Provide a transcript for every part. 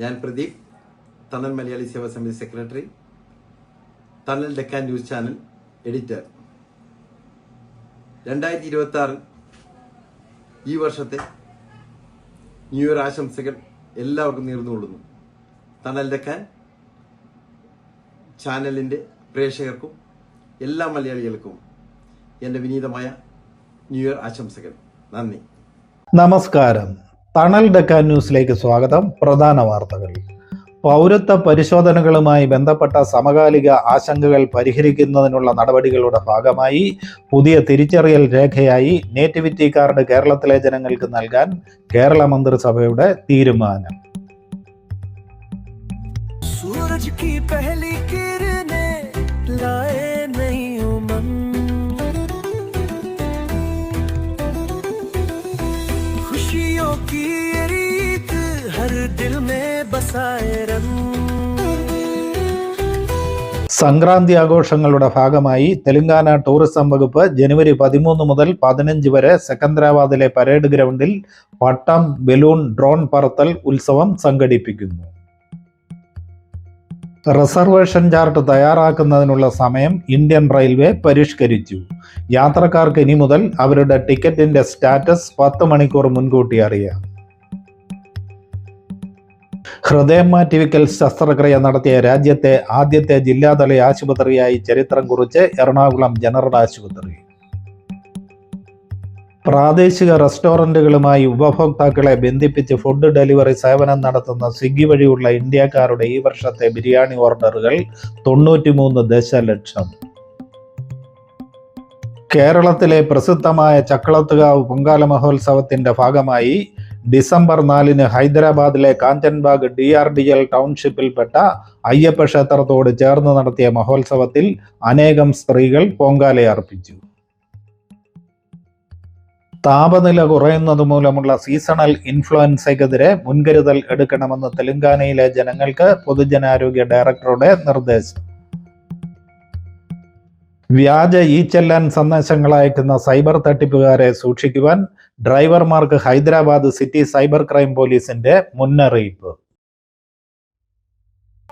ഞാൻ പ്രദീപ് തണൽ മലയാളി സേവാ സമിതി സെക്രട്ടറി തണൽ ഡെക്കാൻ ന്യൂസ് ചാനൽ എഡിറ്റർ. രണ്ടായിരത്തി ഇരുപത്തി ആറ് ഈ വർഷത്തെ ന്യൂ ഇയർ ആശംസകൾ എല്ലാവർക്കും നേർന്നുകൊള്ളുന്നു തണൽ ഡെക്കാൻ ചാനലിന്റെ പ്രേക്ഷകർക്കും എല്ലാ മലയാളികൾക്കും എന്റെ വിനീതമായ ന്യൂ ഇയർ ആശംസകൾ. നന്ദി. നമസ്കാരം. തണൽ ഡക്കാൻ ന്യൂസിലേക്ക് സ്വാഗതം. പ്രധാന വാർത്തകൾ. പൗരത്വ പരിശോധനകളുമായി ബന്ധപ്പെട്ട സമകാലിക ആശങ്കകൾ പരിഹരിക്കുന്നതിനുള്ള നടപടികളുടെ ഭാഗമായി പുതിയ തിരിച്ചറിയൽ രേഖയായി നേറ്റിവിറ്റി കാർഡ് കേരളത്തിലെ ജനങ്ങൾക്ക് നൽകാൻ കേരള മന്ത്രിസഭയുടെ തീരുമാനം. സൂരജ് കി പഹലി കിരനെ ലായേ സംക്രാന്തി ആഘോഷങ്ങളുടെ ഭാഗമായി തെലങ്കാന ടൂറിസം വകുപ്പ് ജനുവരി പതിമൂന്ന് മുതൽ പതിനഞ്ച് വരെ സെക്കന്ദരാബാദിലെ പരേഡ് ഗ്രൗണ്ടിൽ പട്ടം ബലൂൺ ഡ്രോൺ പറത്തൽ ഉത്സവം സംഘടിപ്പിക്കുന്നു. റിസർവേഷൻ ചാർട്ട് തയ്യാറാക്കുന്നതിനുള്ള സമയം ഇന്ത്യൻ റെയിൽവേ പരിഷ്കരിച്ചു. യാത്രക്കാർക്ക് ഇനി മുതൽ അവരുടെ ടിക്കറ്റിന്റെ സ്റ്റാറ്റസ് പത്ത് മണിക്കൂർ മുൻകൂട്ടി അറിയാം. ഹൃദയം മാറ്റിവെക്കൽ ശസ്ത്രക്രിയ നടത്തിയ രാജ്യത്തെ ആദ്യത്തെ ജില്ലാതല ആശുപത്രിയായി ചരിത്രം കുറിച്ച് എറണാകുളം ജനറൽ ആശുപത്രി. പ്രാദേശിക റെസ്റ്റോറന്റുകളുമായി ഉപഭോക്താക്കളെ ബന്ധിപ്പിച്ച് ഫുഡ് ഡെലിവറി സേവനം നടത്തുന്ന സ്വിഗ്ഗി വഴിയുള്ള ഇന്ത്യക്കാരുടെ ഈ വർഷത്തെ ബിരിയാണി ഓർഡറുകൾ തൊണ്ണൂറ്റിമൂന്ന് ദശലക്ഷം. കേരളത്തിലെ പ്രസിദ്ധമായ ചക്കളത്തുകാവ് പൊങ്കാല മഹോത്സവത്തിന്റെ ഭാഗമായി ഡിസംബർ നാലിന് ഹൈദരാബാദിലെ Kanchanbagh D R D L ടൗൺഷിപ്പിൽപ്പെട്ട Ayyappa ക്ഷേത്രത്തോട് ചേർന്ന് നടത്തിയ മഹോത്സവത്തിൽ അനേകം സ്ത്രീകൾ പൊങ്കാലയർപ്പിച്ചു താപനില കുറയുന്നത് മൂലമുള്ള സീസണൽ ഇൻഫ്ലുവൻസയ്ക്കെതിരെ മുൻകരുതൽ എടുക്കണമെന്ന് തെലങ്കാനയിലെ ജനങ്ങൾക്ക് പൊതുജനാരോഗ്യ ഡയറക്ടറുടെ നിർദ്ദേശം. വ്യാജ ഈ ചെല്ലാൻ സന്ദേശങ്ങൾ അയക്കുന്ന സൈബർ തട്ടിപ്പുകാരെ സൂക്ഷിക്കുവാൻ ഡ്രൈവർമാർക്ക് ഹൈദരാബാദ് സിറ്റി സൈബർ ക്രൈം പോലീസിന്റെ മുന്നറിയിപ്പ്.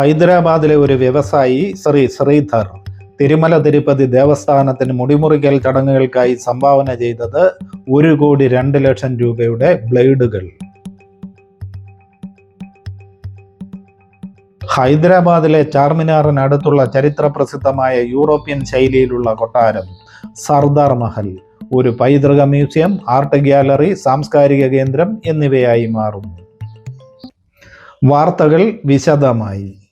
ഹൈദരാബാദിലെ ഒരു വ്യവസായി ശ്രീ ശ്രീധർ തിരുമല തിരുപ്പതി ദേവസ്ഥാനത്തിന് മുടിമുറിക്കൽ ചടങ്ങുകൾക്കായി സംഭാവന ചെയ്തത് ഒരു കോടി രണ്ട് ലക്ഷം രൂപയുടെ ബ്ലേഡുകൾ. ഹൈദരാബാദിലെ ചാർമിനാറിനടുത്തുള്ള ചരിത്ര പ്രസിദ്ധമായ യൂറോപ്യൻ ശൈലിയിലുള്ള കൊട്ടാരം സർദാർ മഹൽ. ഒരു പൈതൃക മ്യൂസിയം ആർട്ട് ഗ്യാലറി സാംസ്കാരിക കേന്ദ്രം എന്നിവയായി മാറുന്നു. വാർത്തകൾ വിശദമായി.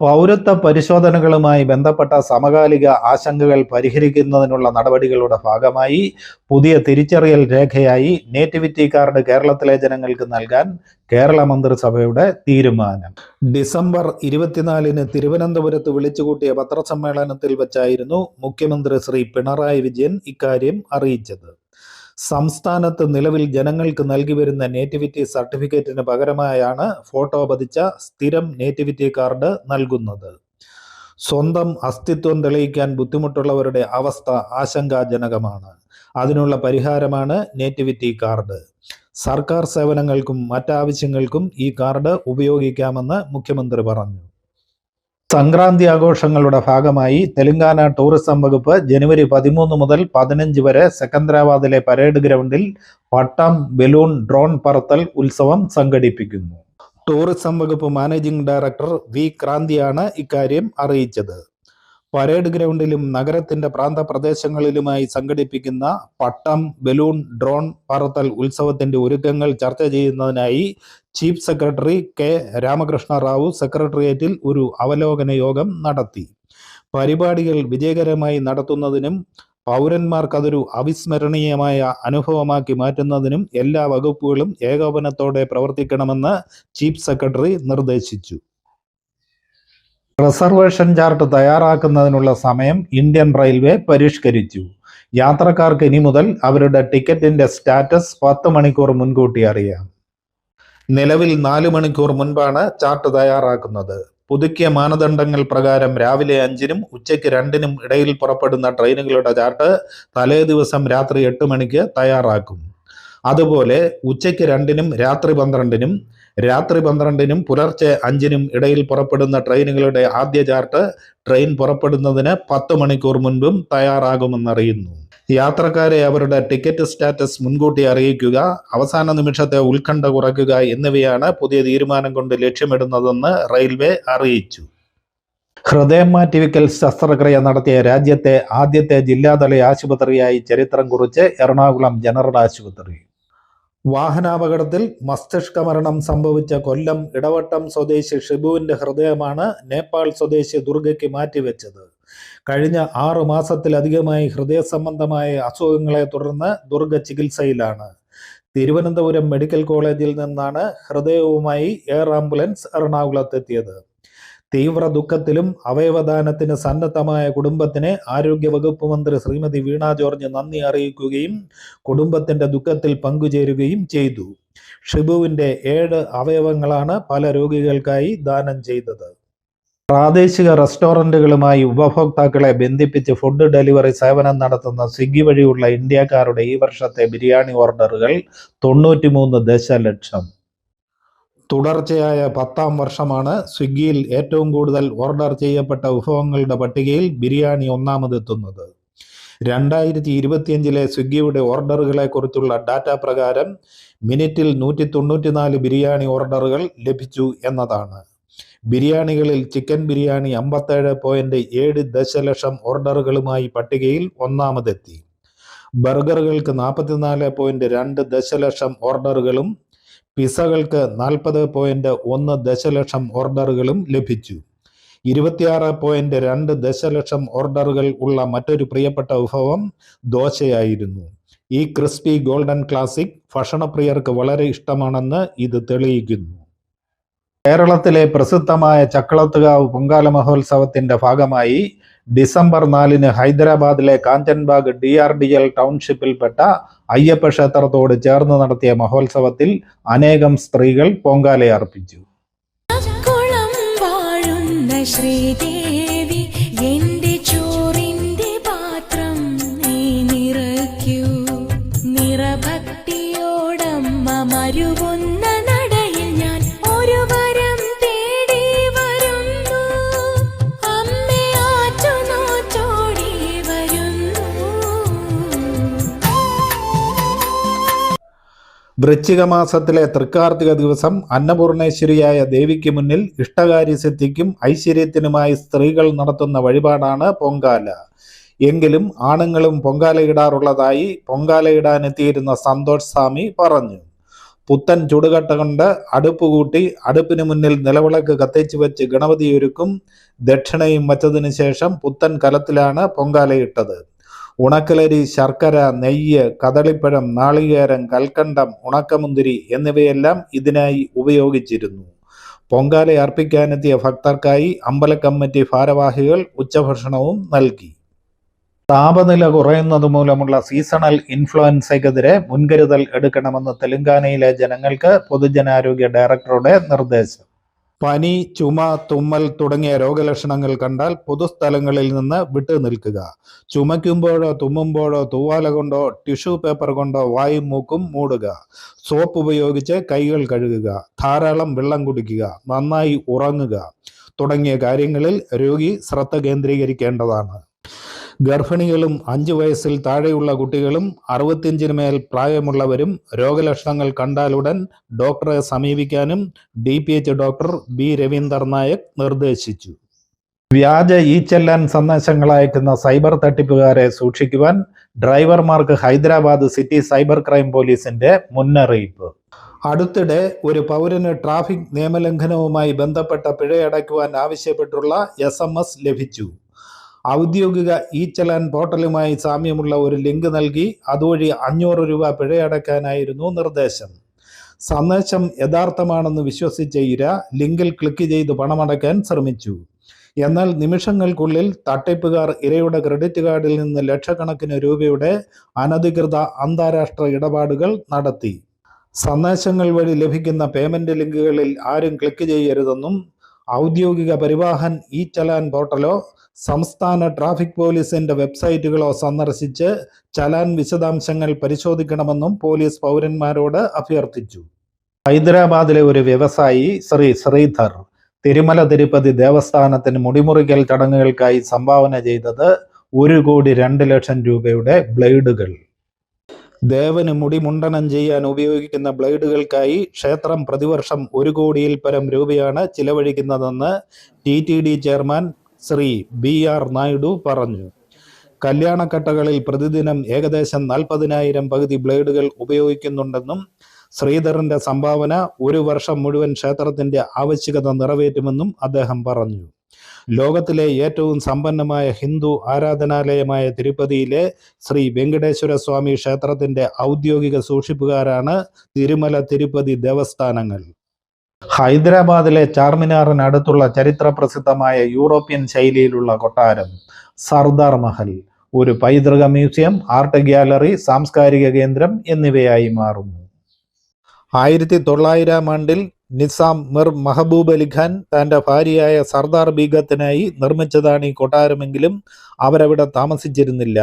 പൗരത്വ പരിശോധനകളുമായി ബന്ധപ്പെട്ട സമകാലിക ആശങ്കകൾ പരിഹരിക്കുന്നതിനുള്ള നടപടികളുടെ ഭാഗമായി പുതിയ തിരിച്ചറിയൽ രേഖയായി നേറ്റിവിറ്റി കാർഡ് കേരളത്തിലെ ജനങ്ങൾക്ക് നൽകാൻ കേരള മന്ത്രിസഭയുടെ തീരുമാനം. ഡിസംബർ ഇരുപത്തിനാലിന് തിരുവനന്തപുരത്ത് വിളിച്ചുകൂട്ടിയ പത്രസമ്മേളനത്തിൽ വെച്ചായിരുന്നു മുഖ്യമന്ത്രി ശ്രീ പിണറായി വിജയൻ ഇക്കാര്യം അറിയിച്ചത്. സംസ്ഥാനത്ത് നിലവിൽ ജനങ്ങൾക്ക് നൽകി വരുന്ന നേറ്റിവിറ്റി സർട്ടിഫിക്കറ്റിന് പകരമായാണ് ഫോട്ടോ പതിച്ച സ്ഥിരം നേറ്റിവിറ്റി കാർഡ് നൽകുന്നത്. സ്വന്തം അസ്തിത്വം തെളിയിക്കാൻ ബുദ്ധിമുട്ടുള്ളവരുടെ അവസ്ഥ ആശങ്കാജനകമാണ്. അതിനുള്ള പരിഹാരമാണ് നേറ്റിവിറ്റി കാർഡ്. സർക്കാർ സേവനങ്ങൾക്കും മറ്റാവശ്യങ്ങൾക്കും ഈ കാർഡ് ഉപയോഗിക്കാമെന്ന് മുഖ്യമന്ത്രി പറഞ്ഞു. സംക്രാന്തി ആഘോഷങ്ങളുടെ ഭാഗമായി തെലങ്കാന ടൂറിസം വകുപ്പ് ജനുവരി പതിമൂന്ന് മുതൽ പതിനഞ്ച് വരെ സെക്കന്ദരാബാദിലെ പരേഡ് ഗ്രൗണ്ടിൽ പട്ടം ബലൂൺ ഡ്രോൺ പറത്തൽ ഉത്സവം സംഘടിപ്പിക്കുന്നു. ടൂറിസം വകുപ്പ് മാനേജിംഗ് ഡയറക്ടർ വി ക്രാന്തിയാണ് ഇക്കാര്യം അറിയിച്ചത്. പരേഡ് ഗ്രൗണ്ടിലും നഗരത്തിന്റെ പ്രാന്തപ്രദേശങ്ങളിലുമായി സംഘടിപ്പിക്കുന്ന പട്ടം ബലൂൺ ഡ്രോൺ പറത്തൽ ഉത്സവത്തിന്റെ ഒരുക്കങ്ങൾ ചർച്ച ചെയ്യുന്നതിനായി chief secretary K Ramakrishna Rao സെക്രട്ടേറിയറ്റിൽ ഒരു അവലോകന യോഗം നടത്തി. പരിപാടികൾ വിജയകരമായി നടത്തുന്നതിനും പൗരന്മാർക്ക് അതൊരു അവിസ്മരണീയമായ അനുഭവമാക്കി മാറ്റുന്നതിനും എല്ലാ വകുപ്പുകളും ഏകോപനത്തോടെ പ്രവർത്തിക്കണമെന്ന് ചീഫ് സെക്രട്ടറി നിർദ്ദേശിച്ചു. റിസർവേഷൻ ചാർട്ട് തയ്യാറാക്കുന്നതിനുള്ള സമയം ഇന്ത്യൻ റെയിൽവേ പരിഷ്കരിച്ചു. യാത്രക്കാർക്ക് ഇനി മുതൽ അവരുടെ ടിക്കറ്റിന്റെ സ്റ്റാറ്റസ് പത്ത് മണിക്കൂർ മുൻകൂട്ടി അറിയാം. നിലവിൽ നാല് മണിക്കൂർ മുൻപാണ് ചാർട്ട് തയ്യാറാക്കുന്നത്. പുതുക്കിയ മാനദണ്ഡങ്ങൾ പ്രകാരം രാവിലെ അഞ്ചിനും ഉച്ചയ്ക്ക് രണ്ടിനും ഇടയിൽ പുറപ്പെടുന്ന ട്രെയിനുകളുടെ ചാർട്ട് തലേ ദിവസം രാത്രി എട്ട് മണിക്ക് തയ്യാറാക്കും. അതുപോലെ ഉച്ചയ്ക്ക് രണ്ടിനും രാത്രി പന്ത്രണ്ടിനും രാത്രി പന്ത്രണ്ടിനും പുലർച്ചെ അഞ്ചിനും ഇടയിൽ പുറപ്പെടുന്ന ട്രെയിനുകളുടെ ആദ്യ ചാർട്ട് ട്രെയിൻ പുറപ്പെടുന്നതിന് പത്ത് മണിക്കൂർ മുൻപും തയ്യാറാകുമെന്നറിയുന്നു. യാത്രക്കാരെ അവരുടെ ടിക്കറ്റ് സ്റ്റാറ്റസ് മുൻകൂട്ടി അറിയിക്കുക അവസാന നിമിഷത്തെ ഉത്കണ്ഠ കുറയ്ക്കുക എന്നിവയാണ് പുതിയ തീരുമാനം കൊണ്ട് ലക്ഷ്യമിടുന്നതെന്ന് റെയിൽവേ അറിയിച്ചു. ഹൃദയം മാറ്റിവെക്കൽ ശസ്ത്രക്രിയ നടത്തിയ രാജ്യത്തെ ആദ്യത്തെ ജില്ലാതല ആശുപത്രിയായി ചരിത്രം കുറിച്ച് എറണാകുളം ജനറൽ ആശുപത്രി. വാഹനാപകടത്തിൽ മസ്തിഷ്ക മരണം സംഭവിച്ച കൊല്ലം ഇടവട്ടം സ്വദേശി ഷിബുവിന്റെ ഹൃദയമാണ് നേപ്പാൾ സ്വദേശി ദുർഗയ്ക്ക് മാറ്റിവെച്ചത്. കഴിഞ്ഞ ആറു മാസത്തിലധികമായി ഹൃദയ സംബന്ധമായ അസുഖങ്ങളെ തുടർന്ന് ദുർഗ ചികിത്സയിലാണ്. തിരുവനന്തപുരം മെഡിക്കൽ കോളേജിൽ നിന്നാണ് ഹൃദയവുമായി എയർ ആംബുലൻസ് എറണാകുളത്തെത്തിയത്. തീവ്ര ദുഃഖത്തിലും അവയവദാനത്തിന് സന്നദ്ധമായ കുടുംബത്തിന് ആരോഗ്യവകുപ്പ് മന്ത്രി ശ്രീമതി വീണ ജോർജ് നന്ദി അറിയിക്കുകയും കുടുംബത്തിന്റെ ദുഃഖത്തിൽ പങ്കുചേരുകയും ചെയ്തു. ഷിബുവിന്റെ ഏഴ് അവയവങ്ങളാണ് പല രോഗികൾക്കായി ദാനം ചെയ്തത്. പ്രാദേശിക റെസ്റ്റോറന്റുകളുമായി ഉപഭോക്താക്കളെ ബന്ധിപ്പിച്ച് ഫുഡ് ഡെലിവറി സേവനം നടത്തുന്ന സ്വിഗ്ഗി വഴിയുള്ള ഇന്ത്യക്കാരുടെ ഈ വർഷത്തെ ബിരിയാണി ഓർഡറുകൾ തൊണ്ണൂറ്റിമൂന്ന് ദശലക്ഷം. തുടർച്ചയായ പത്താം വർഷമാണ് സ്വിഗ്ഗിയിൽ ഏറ്റവും കൂടുതൽ ഓർഡർ ചെയ്യപ്പെട്ട വിഭവങ്ങളുടെ പട്ടികയിൽ ബിരിയാണി ഒന്നാമതെത്തുന്നത് രണ്ടായിരത്തി ഇരുപത്തിയഞ്ചിലെ സ്വിഗ്ഗിയുടെ ഓർഡറുകളെ കുറിച്ചുള്ള ഡാറ്റ പ്രകാരം മിനിറ്റിൽ നൂറ്റി തൊണ്ണൂറ്റിനാല് ബിരിയാണി ഓർഡറുകൾ ലഭിച്ചു എന്നതാണ്. ബിരിയാണികളിൽ ചിക്കൻ ബിരിയാണി അമ്പത്തേഴ് പോയിന്റ് ഏഴ് ദശലക്ഷം ഓർഡറുകളുമായി പട്ടികയിൽ ഒന്നാമതെത്തി. ബർഗറുകൾക്ക് നാൽപ്പത്തിനാല് പോയിന്റ് രണ്ട് ദശലക്ഷം ഓർഡറുകളും പിസകൾക്ക് നാൽപ്പത് പോയിന്റ് ഒന്ന് ദശലക്ഷം ഓർഡറുകളും ലഭിച്ചു. ഇരുപത്തിയാറ് പോയിന്റ് രണ്ട് ദശലക്ഷം ഓർഡറുകൾ ഉള്ള മറ്റൊരു പ്രിയപ്പെട്ട വിഭവം ദോശയായിരുന്നു. ഈ ക്രിസ്പി ഗോൾഡൻ ക്ലാസിക് ഭക്ഷണപ്രിയർക്ക് വളരെ ഇഷ്ടമാണെന്ന് ഇത് തെളിയിക്കുന്നു. കേരളത്തിലെ പ്രസിദ്ധമായ ചക്കളത്തുകാവ് പൊങ്കാല മഹോത്സവത്തിന്റെ ഭാഗമായി ഡിസംബർ നാലിന് ഹൈദരാബാദിലെ Kanchanbagh D R D L ടൗൺഷിപ്പിൽപ്പെട്ട Ayyappa ക്ഷേത്രത്തോട് ചേർന്ന് നടത്തിയ മഹോത്സവത്തിൽ അനേകം സ്ത്രീകൾ പൊങ്കാലയർപ്പിച്ചു. ശ്രീദേവി വൃശ്ചിക മാസത്തിലെ തൃക്കാർത്തിക ദിവസം അന്നപൂർണേശ്വരിയായ ദേവിക്ക് മുന്നിൽ ഇഷ്ടകാര്യ സിദ്ധിക്കും ഐശ്വര്യത്തിനുമായി സ്ത്രീകൾ നടത്തുന്ന വഴിപാടാണ് പൊങ്കാല. എങ്കിലും ആണുങ്ങളും പൊങ്കാലയിടാറുള്ളതായി പൊങ്കാലയിടാനെത്തിയിരുന്ന സന്തോഷ് സ്വാമി പറഞ്ഞു. പുത്തൻ ചുടുകട്ട കൊണ്ട് അടുപ്പ് കൂട്ടി അടുപ്പിന് മുന്നിൽ നിലവിളക്ക് കത്തിച്ചു വെച്ച് ഗണപതിയൊരുക്കും. ദക്ഷിണയും വച്ചതിനു ശേഷം പുത്തൻ കലത്തിലാണ് പൊങ്കാലയിട്ടത്. ഉണക്കലരി ശർക്കര നെയ്യ് കദളിപ്പഴം നാളികേരം കൽക്കണ്ടം ഉണക്കമുന്തിരി എന്നിവയെല്ലാം ഇതിനായി ഉപയോഗിച്ചിരുന്നു. പൊങ്കാല അർപ്പിക്കാനെത്തിയ ഭക്തർക്കായി അമ്പല കമ്മിറ്റി ഭാരവാഹികൾ ഉച്ചഭക്ഷണവും നൽകി. താപനില കുറയുന്നത് മൂലമുള്ള സീസണൽ ഇൻഫ്ലുവൻസയ്ക്കെതിരെ മുൻകരുതൽ എടുക്കണമെന്ന് തെലങ്കാനയിലെ ജനങ്ങൾക്ക് പൊതുജനാരോഗ്യ ഡയറക്ടറുടെ നിർദ്ദേശം. പനി ചുമ തുമ്മൽ തുടങ്ങിയ രോഗലക്ഷണങ്ങൾ കണ്ടാൽ പൊതുസ്ഥലങ്ങളിൽ നിന്ന് വിട്ടു നിൽക്കുക. ചുമയ്ക്കുമ്പോഴോ തുമ്മുമ്പോഴോ തൂവാല കൊണ്ടോ ടിഷ്യൂ പേപ്പർ കൊണ്ടോ വായും മൂക്കും മൂടുക. സോപ്പ് ഉപയോഗിച്ച് കൈകൾ കഴുകുക. ധാരാളം വെള്ളം കുടിക്കുക. നന്നായി ഉറങ്ങുക. തുടങ്ങിയ കാര്യങ്ങളിൽ രോഗി ശ്രദ്ധ കേന്ദ്രീകരിക്കേണ്ടതാണ്. ഗർഭിണികളും അഞ്ചു വയസ്സിൽ താഴെയുള്ള കുട്ടികളും അറുപത്തിയഞ്ചിന് മേൽ പ്രായമുള്ളവരും രോഗലക്ഷണങ്ങൾ കണ്ടാലുടൻ ഡോക്ടറെ സമീപിക്കാനും D P H doctor B Ravinder Nayak നിർദ്ദേശിച്ചു. വ്യാജ ഈ ചെല്ലാൻ സന്ദേശങ്ങൾ അയക്കുന്ന സൈബർ തട്ടിപ്പുകാരെ സൂക്ഷിക്കുവാൻ ഡ്രൈവർമാർക്ക് ഹൈദരാബാദ് സിറ്റി സൈബർ ക്രൈം പോലീസിന്റെ മുന്നറിയിപ്പ്. അടുത്തിടെ ഒരു പൗരന് ട്രാഫിക് നിയമലംഘനവുമായി ബന്ധപ്പെട്ട പിഴയടയ്ക്കുവാൻ ആവശ്യപ്പെട്ടുള്ള എസ് ലഭിച്ചു. ഔദ്യോഗിക ഇ ചലാൻ പോർട്ടലുമായി സാമ്യമുള്ള ഒരു ലിങ്ക് നൽകി അതുവഴി അഞ്ഞൂറ് രൂപ പിഴയടക്കാനായിരുന്നു നിർദ്ദേശം. സന്ദേശം യഥാർത്ഥമാണെന്ന് വിശ്വസിച്ച ഇര ലിങ്കിൽ ക്ലിക്ക് ചെയ്ത് പണമടയ്ക്കാൻ ശ്രമിച്ചു. എന്നാൽ നിമിഷങ്ങൾക്കുള്ളിൽ തട്ടിപ്പുകാർ ഇരയുടെ ക്രെഡിറ്റ് കാർഡിൽ നിന്ന് ലക്ഷക്കണക്കിന് രൂപയുടെ അനധികൃത അന്താരാഷ്ട്ര ഇടപാടുകൾ നടത്തി. സന്ദേശങ്ങൾ വഴി ലഭിക്കുന്ന പേയ്മെന്റ് ലിങ്കുകളിൽ ആരും ക്ലിക്ക് ചെയ്യരുതെന്നും ഔദ്യോഗിക പരിവാഹൻ ഇ ചലാൻ പോർട്ടലോ സംസ്ഥാന ട്രാഫിക് പോലീസിന്റെ വെബ്സൈറ്റുകളോ സന്ദർശിച്ച് ചലാൻ വിശദാംശങ്ങൾ പരിശോധിക്കണമെന്നും പോലീസ് പൗരന്മാരോട് അഭ്യർത്ഥിച്ചു. ഹൈദരാബാദിലെ ഒരു വ്യവസായി ശ്രീ ശ്രീധർ തിരുമല തിരുപ്പതി ദേവസ്ഥാനത്തിന് മുടിമുറിക്കൽ ചടങ്ങുകൾക്കായി സംഭാവന ചെയ്തത് ഒരു കോടി രണ്ട് ലക്ഷം രൂപയുടെ ബ്ലേഡുകൾ. ദേവന് മുടി മുണ്ടനം ചെയ്യാൻ ഉപയോഗിക്കുന്ന ബ്ലേഡുകൾക്കായി ക്ഷേത്രം പ്രതിവർഷം ഒരു കോടിയിൽ പരം രൂപയാണ് ചിലവഴിക്കുന്നതെന്ന് T T D chairman Shri B R Naidu പറഞ്ഞു. കല്യാണക്കട്ടകളിൽ പ്രതിദിനം ഏകദേശം നാൽപ്പതിനായിരം പകുതി ബ്ലേഡുകൾ ഉപയോഗിക്കുന്നുണ്ടെന്നും ശ്രീധറിന്റെ സംഭാവന ഒരു വർഷം മുഴുവൻ ക്ഷേത്രത്തിന്റെ ആവശ്യകത നിറവേറ്റുമെന്നും അദ്ദേഹം പറഞ്ഞു. ലോകത്തിലെ ഏറ്റവും സമ്പന്നമായ ഹിന്ദു ആരാധനാലയമായ തിരുപ്പതിയിലെ ശ്രീ വെങ്കടേശ്വര സ്വാമി ക്ഷേത്രത്തിന്റെ ഔദ്യോഗിക സൂക്ഷിപ്പുകാരാണ് തിരുമല തിരുപ്പതി ദേവസ്ഥാനങ്ങൾ. ഹൈദരാബാദിലെ ചാർമിനാറിനടുത്തുള്ള ചരിത്ര പ്രസിദ്ധമായ യൂറോപ്യൻ ശൈലിയിലുള്ള കൊട്ടാരം സർദാർ മഹൽ ഒരു പൈതൃക മ്യൂസിയം ആർട്ട് ഗ്യാലറി സാംസ്കാരിക കേന്ദ്രം എന്നിവയായി മാറുന്നു. ആയിരത്തി തൊള്ളായിരം ആണ്ടിൽ നിസാം മിർ മഹബൂബ് അലി ഖാൻ തന്റെ ഭാര്യയായ സർദാർ ബീഗത്തിനായി നിർമ്മിച്ചതാണ് ഈ കൊട്ടാരമെങ്കിലും അവരവിടെ താമസിച്ചിരുന്നില്ല.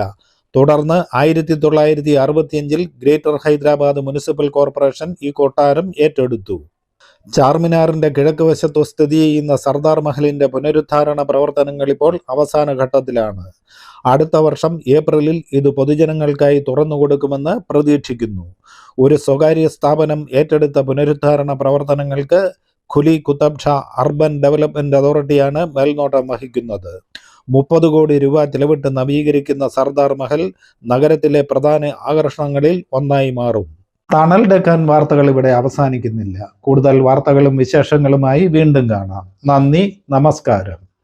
തുടർന്ന് ആയിരത്തി തൊള്ളായിരത്തി അറുപത്തിയഞ്ചിൽ ഗ്രേറ്റർ ഹൈദരാബാദ് മുനിസിപ്പൽ കോർപ്പറേഷൻ ഈ കൊട്ടാരം ഏറ്റെടുത്തു. ചാർമിനാറിന്റെ കിഴക്ക് വശത്തു സ്ഥിതി ചെയ്യുന്ന സർദാർ മഹലിന്റെ പുനരുദ്ധാരണ പ്രവർത്തനങ്ങൾ ഇപ്പോൾ അവസാന ഘട്ടത്തിലാണ്. അടുത്ത വർഷം ഏപ്രിലിൽ ഇത് പൊതുജനങ്ങൾക്കായി തുറന്നു കൊടുക്കുമെന്ന് പ്രതീക്ഷിക്കുന്നു. ഒരു സ്വകാര്യ സ്ഥാപനം ഏറ്റെടുത്ത പുനരുദ്ധാരണ പ്രവർത്തനങ്ങൾക്ക് ഖുലി കുത്തബ് ഷാ അർബൻ ഡെവലപ്മെന്റ് അതോറിറ്റിയാണ് മേൽനോട്ടം വഹിക്കുന്നത്. മുപ്പത് കോടി രൂപ ചെലവിട്ട് നവീകരിക്കുന്ന സർദാർ മഹൽ നഗരത്തിലെ പ്രധാന ആകർഷണങ്ങളിൽ ഒന്നായി മാറും. തണൽ ഡെക്കാൻ വാർത്തകൾ ഇവിടെ അവസാനിക്കുന്നില്ല. കൂടുതൽ വാർത്തകളും വിശേഷങ്ങളുമായി വീണ്ടും കാണാം. നന്ദി നമസ്കാരം.